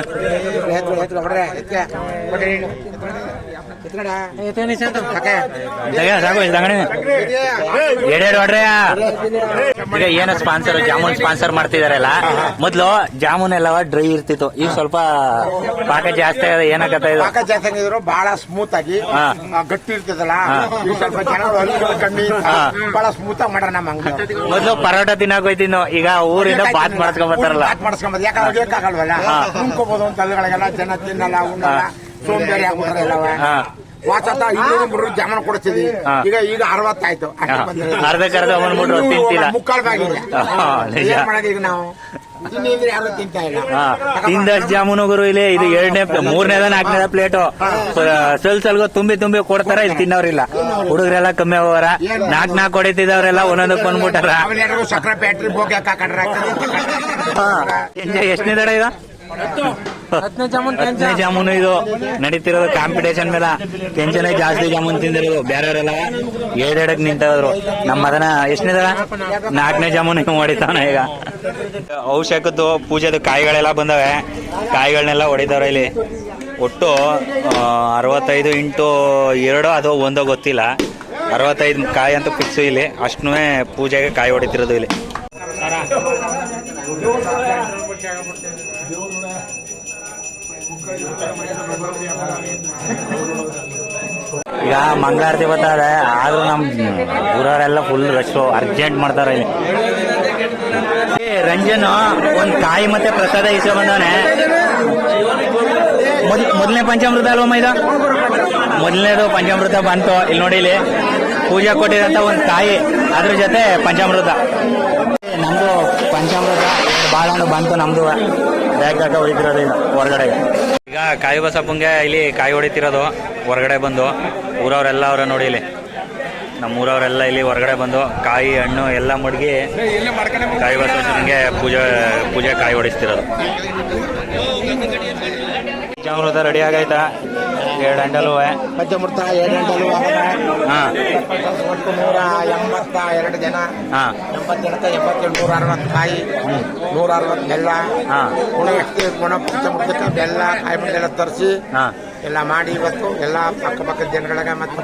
ಎರಡೆರಡು ಹೊಡ್ರಯ್ಯ ಈಗ ಏನು ಸ್ಪಾನ್ಸರ್ ಜಾಮೂನ್ ಸ್ಪಾನ್ಸರ್ ಮಾಡ್ತಿದಾರಲ್ಲ. ಮೊದ್ಲು ಜಾಮೂನ್ ಎಲ್ಲ ಡ್ರೈ ಇರ್ತಿತ್ತು. ಈಗ ಸ್ವಲ್ಪ ಪಾಕ ಜಾಸ್ತಿ ಆಗಿದೆ ಏನಾಗತ್ತ ಇದು? ಪಾಕ ಜಾಸ್ತಿ ಆಗಿದ್ರು ಬಹಳ ಸ್ಮೂತ್ ಆಗಿ ಗಟ್ಟಿ ಇರ್ತದಲ್ಲ. ಈಗ ಸ್ವಲ್ಪ ಹಲ್ಲು ಕಮ್ಮಿ. ಬಹಳ ಸ್ಮೂತ್ ಆಗಿ ಮಾಡ್ರ ನಮ್ಮ ಅಂಗಡಿ ಮೊದ್ಲು ಪರೋಟ ದಿನ ಹೋಯ್ತಿದ್ನು ಈಗ ಊರಿಂದ ಬಾತ್ ಮಾಡ್ಸ್ಕೊಂಡ್ ಬರ್ತಾರಲ್ಲ ಬಾತ್ ಮಾಡ್ಸ್ಕೊಂಡ್ ಯಾಕಂದ್ರೆ ಬೇಕಾಗಲ್ವಲ್ಲ? ಹಾ. ಅಂತ ಅಲ್ಲಿಗಳಿಗೆಲ್ಲ ಜನ ತಿನ್ನಲ್ಲ ಉಣ್ಣಲ್ಲ ಸೋಂಬೇರಿ ಹಾ. ವಾಸತ ಇನ್ನೂರು ಮೂರು ಜಾಮೂನು ಕೊಡ್ತಿದ್ವಿ ಹಾ. ಈಗ ಈಗ ಅರವತ್ತಾಯ್ತು ಬಂದಿರೋದು. ಅರ್ಧಕ್ಕರ್ಧ ಬಂದ್ಬಿಟ್ರು ತಿಂತಿಲ್ಲ. ಮುಕ್ಕಾಲ್ ಬಾಗಿಲ್ಲ. ಏನ್ ಮಾಡೋದು ಈಗ ನಾವು? ತಿಂದಷ್ಟು ಜಾಮೂನು ಗುರು ಇಲ್ಲಿ ಇದು ಎರಡನೇ ಮೂರನೇದ ನಾಲ್ಕನೇದ ಪ್ಲೇಟು. ಸ್ವಲ್ಪ ಸ್ವಲ್ಪ ತುಂಬಿ ತುಂಬಿ ಕೊಡ್ತಾರ ಇಲ್ಲಿ ತಿನ್ನೋರಿಲ್ಲ. ಹುಡುಗರೆಲ್ಲ ಕಮ್ಮಿ ಹೋಗೋರ ನಾಕ್ ನಾಲ್ಕು ಹೊಡಿತಿದವ್ರೆಲ್ಲ ಒಂದೊಂದಕ್ಕೆ ಬಂದ್ಬಿಟ್ಟಾರ. ಸಕ್ಕರೆ ಹಾಕೊಂಡ್ರೆ ಎಷ್ಟನೇ ದಡ ಇದು? ಹತ್ತನೇ ಜಾಮೂನ್ ಇದು ನಡೀತಿರೋದು ಕಾಂಪಿಟೇಷನ್ ಮೇಲೆ. ಟೆನ್ಷನ್ ಜಾಸ್ತಿ ಜಾಮೂನ್ ತಿಂದಿರೋದು ಬೇರೆಯವರೆಲ್ಲ ಏಡೆಡಕ್ ನಿಂತವ್ರು ನಮ್ಮ ಅದನ್ನ ಎಷ್ಟನೇ ದಡ ನಾಲ್ಕನೇ ಜಾಮೂನ್ ಹೊಡಿತಾನ ಈಗ. ಔಷಧದ್ದು, ಪೂಜೆದು ಕಾಯಿಗಳೆಲ್ಲ ಬಂದವೆ. ಕಾಯಿಗಳನ್ನೆಲ್ಲ ಹೊಡಿತಾವ್ರೆ ಇಲ್ಲಿ. ಒಟ್ಟು ಅರವತ್ತೈದು ಇಂಟು ಎರಡು, ಅದು ಒಂದೋ ಗೊತ್ತಿಲ್ಲ. ಅರವತ್ತೈದು ಕಾಯಿ ಅಂತ ಫಿಕ್ಸು ಇಲ್ಲಿ. ಅಷ್ಟೂ ಪೂಜೆಗೆ ಕಾಯಿ ಹೊಡಿತಿರೋದು ಇಲ್ಲಿ. ಈಗ ಮಂಗಳಾರತಿ ಬರ್ತಾರೆ, ಆದ್ರೂ ನಮ್ ಊರವರೆಲ್ಲ ಫುಲ್ ರಶ್ ಅರ್ಜೆಂಟ್ ಮಾಡ್ತಾರ ಇಲ್ಲಿ. ರಂಜನ್ ಒಂದು ಕಾಯಿ ಮತ್ತೆ ಪ್ರಸಾದ ಇಸ್ಕೊ ಬಂದವನೆ ಮೊದಲನೇ ಪಂಚಾಮೃತ ಅಲ್ವಮ್ಮ ಇದು ಮೊದಲನೇದು ಪಂಚಾಮೃತ ಬಂತು, ಇಲ್ಲಿ ನೋಡಿ ಇಲ್ಲಿ. ಪೂಜೆ ಕೊಟ್ಟಿರಂತ ಒಂದ್ ಕಾಯಿ, ಅದ್ರ ಜೊತೆ ಪಂಚಾಮೃತ. ನಮ್ದು ಪಂಚಾಮೃತ ಬಾಳೆಹಣ್ಣು ಬಂತು ನಮ್ದು. ಬ್ಯಾಗ್ ಹಾಕ ಹೊಡಿತಿರೋದು ಹೊರಗಡೆ ಈಗ ಕಾಯಿ ಬಸಪ್ಪಂಗೆ ಇಲ್ಲಿ ಕಾಯಿ ಹೊಡಿತಿರೋದು, ಹೊರಗಡೆ ಬಂದು. ಊರವರೆಲ್ಲ ಅವರ ನೋಡಿ ಇಲ್ಲಿ. ನಮ್ಮ ಊರವರೆಲ್ಲ ಇಲ್ಲಿ ಹೊರಗಡೆ ಬಂದು ಕಾಯಿ ಹಣ್ಣು ಎಲ್ಲ ಮಡಗಿ ಕಾಯಿ ಬಸವನಿಗೆ ಪೂಜೆ ಪೂಜೆ ಕಾಯಿ ಹೊಡಿಸ್ತಿರೋದು. ಪಂಚಾಮೃತ ರೆಡಿ ಆಗೈತಾ? ಎರಡು ಹಂಡಲು ಪಂಚಮೃತ ಎರಡು ಗಂಟಲು ಹಾ. ಒಟ್ಟು ನೂರ ಎಂಬತ್ತ ಎರಡು ಜನ. ಹಾ. ಎಂಬತ್ತು ಜನಕ್ಕೆ ಎಂಬತ್ತೇಳು ನೂರ ಅರವತ್ತು ಕಾಯಿ ನೂರ ಅರವತ್ತು ಬೆಲ್ಲ. ಹಾ. ಗುಣ ವ್ಯಕ್ತಿ ಗುಣ ಪಂಚಮೃತಕ್ಕೆ ಬೆಲ್ಲ ಕಾಯಿ ಬೆಲ್ಲ ತರಿಸಿ ಹಾ. ಎಲ್ಲ ಮಾಡಿ ಇವತ್ತು ಎಲ್ಲ ಅಕ್ಕಪಕ್ಕದ ಜನಗಳಿಗೆ ಮತ್ತೆ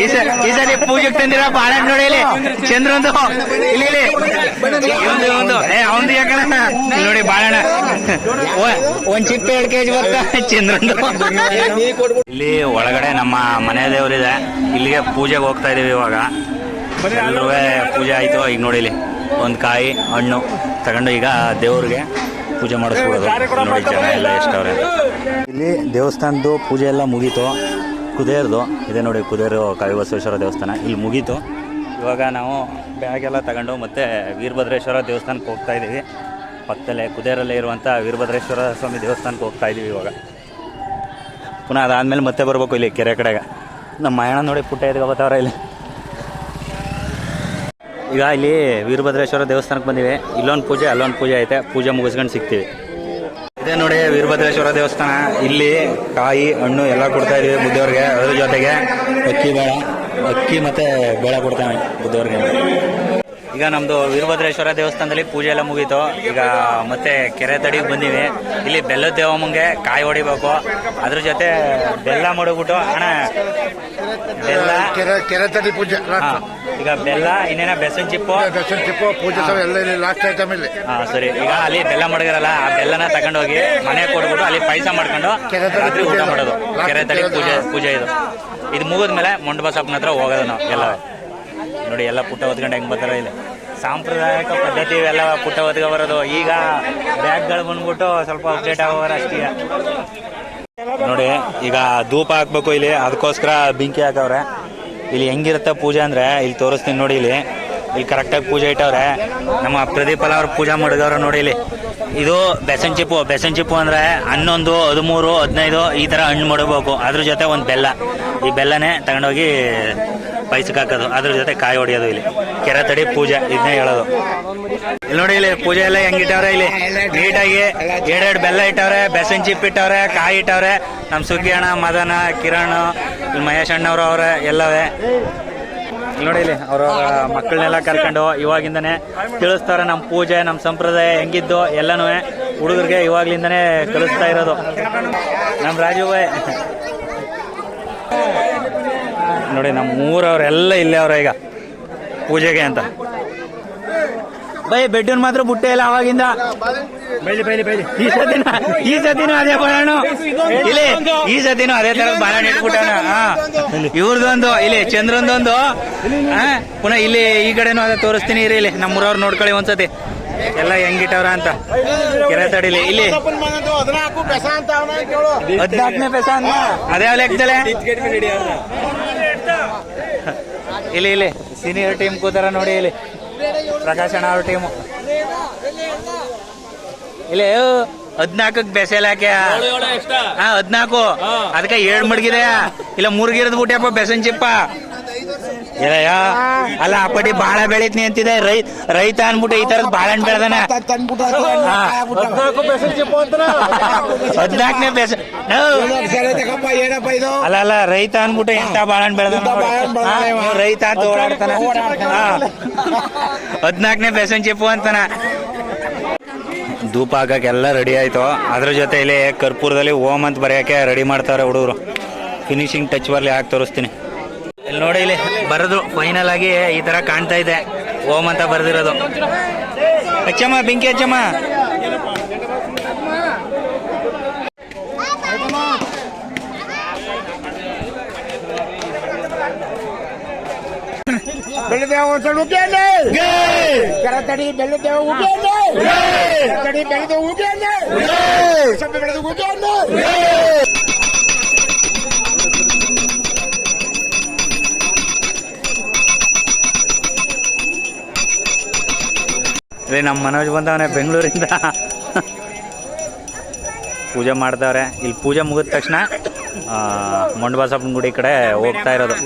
ಈ ಸರಿ ಪೂಜೆಗೆ ತಂದಿರ ಬಾಳ ನೋಡಿ ಇಲ್ಲಿ. ಚಂದ್ರಂದು ಇಲ್ಲಿ ಇಲ್ಲಿ. ಒಂದು. ಒಂದು ಯಾಕಣ್ಣ? ನೋಡಿ ಬಾಳೆಹಣ್ಣ ಒ- ಒಂದ್ ಕೆಜಿ ಇಲ್ಲಿ ಒಳಗಡೆ ನಮ್ಮ ಮನೆ ದೇವರಿದೆ. ಇಲ್ಲಿಗೆ ಪೂಜೆಗೆ ಹೋಗ್ತಾ ಇದೀವಿ ಇವಾಗ. ಎಲ್ಲರೂ ಪೂಜೆ ಆಯ್ತು. ಈಗ ನೋಡಿ ಇಲ್ಲಿ ಒಂದ್ ಕಾಯಿ, ಹಣ್ಣು ತಗೊಂಡು ಈಗ ದೇವ್ರಿಗೆ ಪೂಜೆ ಮಾಡಿಸ್ಬಿಡೋದು. ನೋಡಿ ಜನ ಎಲ್ಲ ಎಷ್ಟವ್ರೆ. ಇಲ್ಲಿ ದೇವಸ್ಥಾನದ್ದು ಪೂಜೆ ಎಲ್ಲ ಮುಗೀತು. ಕುದೇರ್ದು. ಇದೆ ನೋಡಿ ಕುದೇರು ಕಾಳಿಬಸವೇಶ್ವರ ದೇವಸ್ಥಾನ. ಇಲ್ಲಿ ಮುಗೀತು. ಇವಾಗ ನಾವು ಬ್ಯಾಗ್ ಎಲ್ಲ ತಗೊಂಡು ಮತ್ತೆ ವೀರಭದ್ರೇಶ್ವರ ದೇವಸ್ಥಾನಕ್ಕೆ ಹೋಗ್ತಾ ಇದ್ದೀವಿ ಪಕ್ಕದಲ್ಲೇ ಕುದೇರಲ್ಲೇ ಇರುವಂಥ ವೀರಭದ್ರೇಶ್ವರ ಸ್ವಾಮಿ ದೇವಸ್ಥಾನಕ್ಕೆ ಹೋಗ್ತಾ ಇದ್ದೀವಿ ಇವಾಗ. ಪುನಃ ಅದಾದಮೇಲೆ ಮತ್ತೆ ಬರಬೇಕು ಇಲ್ಲಿ ಕೆರೆ ಕಡೆಗೆ. ನಮ್ಮ ಮಯಣ ನೋಡಿ ಪುಟ್ಟ ಎದ್ಕೊಬತ್ತವ್ರ ಇಲ್ಲಿ. ಈಗ ಇಲ್ಲಿ ವೀರಭದ್ರೇಶ್ವರ ದೇವಸ್ಥಾನಕ್ಕೆ ಬಂದಿವಿ. ಇಲ್ಲೊಂದು ಪೂಜೆ, ಅಲ್ಲೊಂದು ಪೂಜೆ ಐತೆ. ಪೂಜೆ ಮುಗಿಸ್ಕೊಂಡು ಸಿಗ್ತೀವಿ. ಇದೇ ನೋಡಿ ವೀರಭದ್ರೇಶ್ವರ ದೇವಸ್ಥಾನ. ಇಲ್ಲಿ ಕಾಯಿ, ಹಣ್ಣು ಎಲ್ಲ ಕೊಡ್ತಾ ಇದೀವಿ ಬುದ್ಧವ್ರಿಗೆ. ಅದ್ರ ಜೊತೆಗೆ ಅಕ್ಕಿ ಬೇಳೆ ಅಕ್ಕಿ ಮತ್ತೆ ಬೇಳೆ ಕೊಡ್ತಾನೆ ಬುದ್ಧವ್ರಿಗೆ. ಈಗ ನಮ್ದು ವೀರಭದ್ರೇಶ್ವರ ದೇವಸ್ಥಾನದಲ್ಲಿ ಪೂಜೆ ಎಲ್ಲ ಮುಗೀತು. ಈಗ ಮತ್ತೆ ಕೆರೆ ತಡಿಗೆ ಬಂದಿವಿ. ಇಲ್ಲಿ ಬೆಲ್ಲದ ದೇವಮ್ಮಂಗೆ ಕಾಯಿ ಹೊಡಿಬೇಕು. ಅದ್ರ ಜೊತೆ ಬೆಲ್ಲ ಮಡಗ್ಬಿಟ್ಟು ಅಣ್ಣ ಬೆಲ್ಲ ಕೆರೆ ಕೆರೆ ತಡಿ ಪೂಜೆ ಹಾ, ಈಗ ಬೆಲ್ಲ ಇನ್ನೇನ ಬೆಸನ್ ಚಿಪ್ಪು? ಬೆಸನ್ ಚಿಪ್ಪು ಪೂಜೆ ಸಹ ಎಲ್ಲ ಇಲ್ಲಿ ಲಾಸ್ಟ್ ಐಟಮ್ ಇಲ್ಲಿ. ಹಾ ಸರಿ. ಈಗ ಅಲ್ಲಿ ಬೆಲ್ಲ ಮಡಗಿರಲ್ಲ ಆ ಬೆಲ್ಲನ ತಗೊಂಡೋಗಿ ಮನೆ ಕೊಡ್ಬಿಟ್ಟು ಅಲ್ಲಿ ಪಾಯಸ ಮಾಡ್ಕೊಂಡು ಕೆರೆ ತಡಿ ರಾತ್ರಿ ಊಟ ಪೂಜೆ. ಮಾಡೋದು. ಕೆರೆ ತಡಿ ಪೂಜೆ ಪೂಜೆ ಇದು. ಇದು ಮುಗಿದ್ಮೇಲೆ ಮೊಂಡ ಬಸಪ್ಪನ ಹತ್ರ ಹೋಗೋದು ನಾವು. ಎಲ್ಲ. ನೋಡಿ ಎಲ್ಲ ಪುಟ್ಟ ಹೊತ್ಕೊಂಡು ಹೆಂಗ್ ಬರ್ತಾರ ಇಲ್ಲಿ. ಸಾಂಪ್ರದಾಯಿಕ ಪದ್ಧತಿ ಇವೆಲ್ಲ ಪುಟ್ಟ ಒದಗ ಬರೋದು ಈಗ ಬ್ಯಾಗ್ಗಳು ಬಂದ್ಬಿಟ್ಟು ಸ್ವಲ್ಪ ಅಪ್ಡೇಟ್ ಆಗೋರ ಅಷ್ಟೇ. ನೋಡಿ, ಈಗ ಧೂಪ ಹಾಕ್ಬೇಕು ಇಲ್ಲಿ. ಅದಕ್ಕೋಸ್ಕರ ಬೆಂಕಿ ಹಾಕವ್ರೆ. ಇಲ್ಲಿ ಹೆಂಗಿರುತ್ತೆ ಪೂಜೆ ಅಂದರೆ ಇಲ್ಲಿ ತೋರಿಸ್ತೀನಿ ನೋಡಿ ಇಲ್ಲಿ. ಇಲ್ಲಿ ಕರೆಕ್ಟಾಗಿ ಪೂಜೆ ಇಟ್ಟವ್ರೆ. ನಮ್ಮ ಪ್ರದೀಪ್ ಅಲ್ಲ ಅವ್ರು ಪೂಜೆ ಮಾಡಿದವ್ರು ನೋಡಿ ಇಲ್ಲಿ. ಇದು ಬೆಸನ್ ಚಿಪ್ಪು. ಬೆಸನ್ ಚಿಪ್ಪು ಅಂದರೆ ಹನ್ನೊಂದು, ಹದಿಮೂರು, ಹದಿನೈದು ಈ ಥರ ಹಣ್ಣು ಮಾಡಬೇಕು. ಅದ್ರ ಜೊತೆ ಒಂದು ಬೆಲ್ಲ. ಈ ಬೆಲ್ಲನೇ ತಗೊಂಡೋಗಿ ಪೈಸಕ್ಕೆ ಹಾಕೋದು. ಅದ್ರ ಜೊತೆ ಕಾಯಿ ಹೊಡೆಯೋದು ಇಲ್ಲಿ. ಕೆರೆ ತಡಿ ಪೂಜೆ, ಇದನ್ನೇ ಹೇಳೋದು. ಇಲ್ಲಿ ನೋಡಿ, ಇಲ್ಲಿ ಪೂಜೆ ಎಲ್ಲ ಹೆಂಗಿಟ್ಟವ್ರೆ ಇಲ್ಲಿ? ನೀಟಾಗಿ ಎರಡೆರಡು ಬೆಲ್ಲ ಇಟ್ಟವ್ರೆ, ಬೆಸನ್ ಚಿಪ್ ಇಟ್ಟವ್ರೆ, ಕಾಯಿ ಇಟ್ಟವ್ರೆ. ನಮ್ಮ ಸುಗ್ಗಿ ಅಣ್ಣ, ಮದನ, ಕಿರಣ್, ಇಲ್ಲಿ ಮಹೇಶ್ ಅಣ್ಣವ್ರು ಅವ್ರೆ, ಎಲ್ಲವೇ. ನೋಡಿ, ಇಲ್ಲಿ ಅವ್ರ ಮಕ್ಕಳನ್ನೆಲ್ಲ ಕರ್ಕೊಂಡು ಇವಾಗಿಂದನೇ ತಿಳಿಸ್ತಾರೆ ನಮ್ಮ ಪೂಜೆ ನಮ್ಮ ಸಂಪ್ರದಾಯ ಹೆಂಗಿದ್ದು ಎಲ್ಲನೂ. ಹುಡುಗರಿಗೆ ಇವಾಗ್ಲಿಂದನೇ ಕಲಿಸ್ತಾ ಇರೋದು. ನಮ್ಮ ರಾಜು ಬಾಯ್ ನೋಡಿ ನಮ್ಮ ಊರವ್ರೆಲ್ಲ ಇಲ್ಲೇ ಅವ್ರ ಈಗ. ಪೂಜೆಗೆ ಅಂತ. ಬೈ ಬೆಡ್ಡಿನ ಮಾತ್ರ ಬುಟ್ಟೆ ಇಲ್ಲ ಅವಾಗಿಂದ ಈ ಸತಿನ ಈ ಸತಿನೂ ಅದೇ ಬಾಳಣ್ಣು ಇಲ್ಲಿ ಈ ಸತಿನೂ ಅದೇ ತರ ಬಾಳಣ್ಣ ಇಟ್ಬಿಟ್ಟಾನ. ಇವ್ರದೊಂದು ಇಲ್ಲಿ ಚಂದ್ರಂದೊಂದು ಪುನಃ ಇಲ್ಲಿ ಈ ಕಡೆನೂ ಅದೇ ತೋರಿಸ್ತೀನಿ ಇರಿ ಇಲ್ಲಿ ನಮ್ಮೂರವ್ರು ನೋಡ್ಕೊಳ್ಳಿ ಒಂದ್ಸತಿ. ಎಲ್ಲ ಹೆಂಗಿಟ್ಟವ್ರ ಅಂತ. ಕೆರೆ ತಡಿಲಿ ಇಲ್ಲಿ. ಹದಿನಾಲ್ಕನೇ ಪೆಸ ಅಂತ ಅದೇ ಲೆಕ್ಕದಲ್ಲೇ. ಇಲ್ಲಿ ಇಲ್ಲಿ. ಸೀನಿಯರ್ ಟೀಮ್ ಕೂತಾರ ನೋಡಿ ಇಲ್ಲಿ. ಪ್ರಕಾಶ್ ಅಣ್ಣ ಅವ್ರ ಟೀಮು ಇಲ್ಲಿ ಹದ್ನಾಲ್ಕಕ್ಕೆ ಬೆಸೆಲ್ ಹಾಕ್ಯ? ಹಾ ಹದ್ನಾಲ್ಕು ಅದಕ್ಕೆ ಏಳ್ ಮಡ್ಗಿದೆ ಇಲ್ಲ ಮೂರ್ಗಿರದ್ ಊಟಪ್ಪ ಬೆಸನ್ ಚಿಪ್ಪ. ಏಲಯ್ಯ ಅಲ್ಲ ಆ ಪಡಿ ಬಾಳ ಬೆಳಿತ್ನಿ ಅಂತಿದೆ. ರೈ ರೈತ ಅನ್ಬಿಟ್ಟು ಈ ತರದ್ ಬಾಳೆಹಣ್ಣು ಬೆಳೆದಾನ. ಹದ್ನಾಲ್ಕನೇ ಬೆಸ ಏನಪ್ಪ ಇದು ಅಲ್ಲ ಅಲ್ಲ ರೈತ ಅನ್ಬಿಟ್ಟು ಎಂತ ಬಾಳೆಹಣ್ಣು ಬೆಳೆದ ರೈತ ಅಂತ ಓಡಾಡ್ತಾನ ಹದ್ನಾಲ್ಕನೇ ಬೆಸನ್ ಚಿಪ್ಪು ಅಂತಾನ. ಧೂಪ ಹಾಕಕ್ಕೆಲ್ಲ ರೆಡಿ ಆಯ್ತು. ಅದ್ರ ಜೊತೆಲಿ ಕರ್ಪೂರದಲ್ಲಿ ಓಮ್ ಅಂತ ಬರೆಯಕ್ಕೆ ರೆಡಿ ಮಾಡ್ತಾರೆ ಹುಡುಗರು. ಫಿನಿಶಿಂಗ್ ಟಚ್ ಬರ್ಲಿ ಹಾಕಿ ತೋರಿಸ್ತೀನಿ. ಇಲ್ಲಿ ನೋಡಿ ಇಲ್ಲಿ ಬರೋದು ಫೈನಲ್ ಆಗಿ ಈ ತರ ಕಾಣ್ತಾ ಇದೆ. ಓಮ್ ಅಂತ ಬರೆದಿರೋದು. ಅಚ್ಚಮ್ಮ ಬೆಂಕಿ ಅಚ್ಚಮ್ಮ. ಬೆಳ್ಳದೇವ ಒಂದು ಉಗ್ಯಾನೆ ಕರತಡಿ ಬೆಳ್ಳದೇವ ಉಗ್ಯಾನೆ ಕರತಡಿ ಬೆಳೆದ ಉಗಿಯಲ್ಲ ಸ್ವಲ್ಪ ಬೆಳೆದ ಉಗ್ಯಾನೆ ಇಲ್ಲಿ ನಮ್ಮ ಮನೋಜ್ ಬಂದವನೆ ಬೆಂಗಳೂರಿಂದ. ಪೂಜೆ ಮಾಡ್ತಾವ್ರೆ ಇಲ್ಲಿ ಪೂಜೆ ಮುಗಿದ ತಕ್ಷಣ ಮೊಂಡಬಸಪ್ಪನ ಗುಡಿ ಕಡೆ ಹೋಗ್ತಾ ಇರೋದು.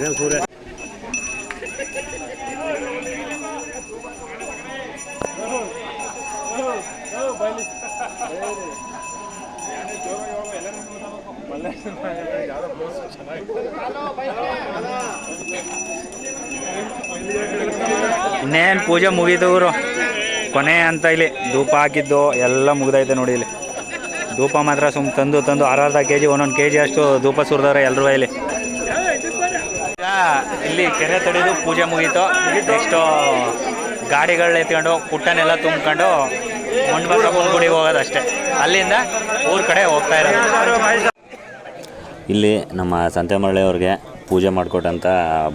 ಇನ್ನೇನು ಪೂಜೆ ಮುಗೀತು ಊರು ಕೊನೆ ಅಂತ ಇಲ್ಲಿ ಧೂಪ ಹಾಕಿದ್ದು ಎಲ್ಲ ಮುಗ್ದೈತೆ ನೋಡಿ ಇಲ್ಲಿ. ಧೂಪ ಮಾತ್ರ ಸುಮ್ ತಂದು ತಂದು ಅರ್ಧ ಕೆ ಜಿ ಒಂದೊಂದು ಕೆ ಜಿ ಅಷ್ಟು ಧೂಪ ಸುರಿದವ್ರೆ ಎಲ್ಲರೂ ಇಲ್ಲಿ. ಇಲ್ಲಿ ಕೆರೆ ತೊಳೆದು ಪೂಜೆ ಮುಗೀತು. ನೆಕ್ಸ್ಟು ಗಾಡಿಗಳನ್ನ ಎತ್ಕೊಂಡು ಪುಟ್ಟನೆಲ್ಲ ತುಂಬ್ಕೊಂಡು ಗುಡಿಗೆ ಹೋಗೋದು ಅಷ್ಟೇ. ಅಲ್ಲಿಂದ ಊರ ಕಡೆ ಹೋಗ್ತಾ ಇರೋದು. ಇಲ್ಲಿ ನಮ್ಮ ಸಂತೆ ಅವ್ರಿಗೆ ಪೂಜೆ ಮಾಡಿಕೊಟ್ಟಂಥ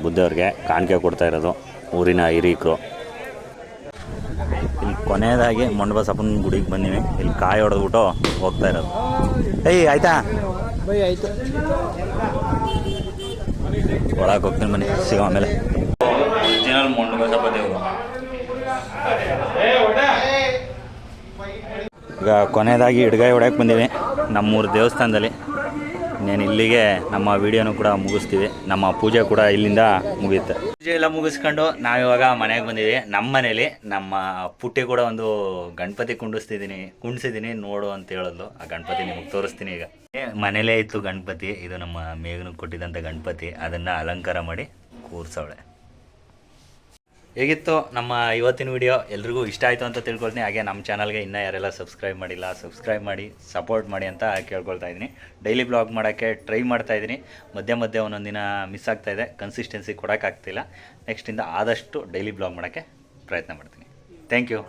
ಬುದ್ಧವ್ರಿಗೆ ಕಾಣಿಕೆ ಕೊಡ್ತಾ ಇರೋದು ಊರಿನ ಹಿರೀಕರು. ಕೊನೆಯದಾಗಿ ಮಂಡಬಸಪ್ಪನ ಗುಡಿಗೆ ಬಂದಿವಿ. ಇಲ್ಲಿ ಕಾಯಿ ಹೊಡೆದ್ಬಿಟ್ಟು ಹೋಗ್ತಾ ಇರೋದು. ಏಯ್ ಆಯ್ತಾ? ಬೈ ಆಯ್ತು ಒಳಗೆ ಹೋಗ್ತೀನಿ ಮನೆ ಸಿಗೋ ಆಮೇಲೆ. ಒರಿಜಿನಲ್ ಮಂಡಬಸಪ್ಪ ದೇವರು. ಈಗ ಕೊನೆಯದಾಗಿ ಹಿಡ್ಗಾಯಿ ಹೊಡ್ಯಕ್ಕೆ ಬಂದೀವಿ. ನಮ್ಮೂರು ದೇವಸ್ಥಾನದಲ್ಲಿ. నేను ಇಲ್ಲಿಗೆ ನಮ್ಮ ವಿಡಿಯೋನು ಕೂಡ ಮುಗಿಸ್ತೀವಿ. ನಮ್ಮ ಪೂಜೆ ಕೂಡ ಇಲ್ಲಿಂದ ಮುಗಿಯುತ್ತೆ. ಪೂಜೆ ಎಲ್ಲ ಮುಗಿಸ್ಕೊಂಡು ನಾವಿವಾಗ ಮನೆಗೆ ಬಂದಿದ್ದೀವಿ ನಮ್ಮ ಮನೇಲಿ ನಮ್ಮ ಪುಟ್ಟಿ ಕೂಡ ಒಂದು ಗಣಪತಿ ಕುಂಡಿಸ್ತಿದ್ದೀನಿ ಕುಣಿಸಿದ್ದೀನಿ ನೋಡು ಅಂತ ಹೇಳೋದು ಆ ಗಣಪತಿ ನಿಮಗೆ ತೋರಿಸ್ತೀನಿ ಈಗ. ಮನೇಲೇ ಇತ್ತು ಗಣಪತಿ. ಇದು ನಮ್ಮ ಮೇಘನು ಕೊಟ್ಟಿದ್ದಂಥ ಗಣಪತಿ. ಅದನ್ನು ಅಲಂಕಾರ ಮಾಡಿ ಕೂರ್ಸವಳೆ. ಹೇಗಿತ್ತು ನಮ್ಮ ಇವತ್ತಿನ ವಿಡಿಯೋ ಎಲ್ರಿಗೂ ಇಷ್ಟ ಆಯಿತು ಅಂತ ತಿಳ್ಕೊಳ್ತೀನಿ. ಹಾಗೆ ನಮ್ಮ ಚಾನಲ್ಗೆ ಇನ್ನೂ ಯಾರೆಲ್ಲ ಸಬ್ಸ್ಕ್ರೈಬ್ ಮಾಡಿಲ್ಲ ಸಬ್ಸ್ಕ್ರೈಬ್ ಮಾಡಿ ಸಪೋರ್ಟ್ ಮಾಡಿ ಅಂತ ಕೇಳ್ಕೊಳ್ತಾ ಇದ್ದೀನಿ. ಡೈಲಿ ಬ್ಲಾಗ್ ಮಾಡೋಕ್ಕೆ ಟ್ರೈ ಮಾಡ್ತಾ ಇದ್ದೀನಿ. ಮಧ್ಯೆ ಮಧ್ಯೆ ಒಂದೊಂದಿನ ದಿನ ಮಿಸ್ ಆಗ್ತಾ ಇದೆ. ಕನ್ಸಿಸ್ಟೆನ್ಸಿ ಕೊಡೋಕ್ಕಾಗ್ತಿಲ್ಲ. ನೆಕ್ಸ್ಟಿಂದ ಆದಷ್ಟು ಡೈಲಿ ಬ್ಲಾಗ್ ಮಾಡೋಕ್ಕೆ ಪ್ರಯತ್ನ ಮಾಡ್ತೀನಿ. Thank you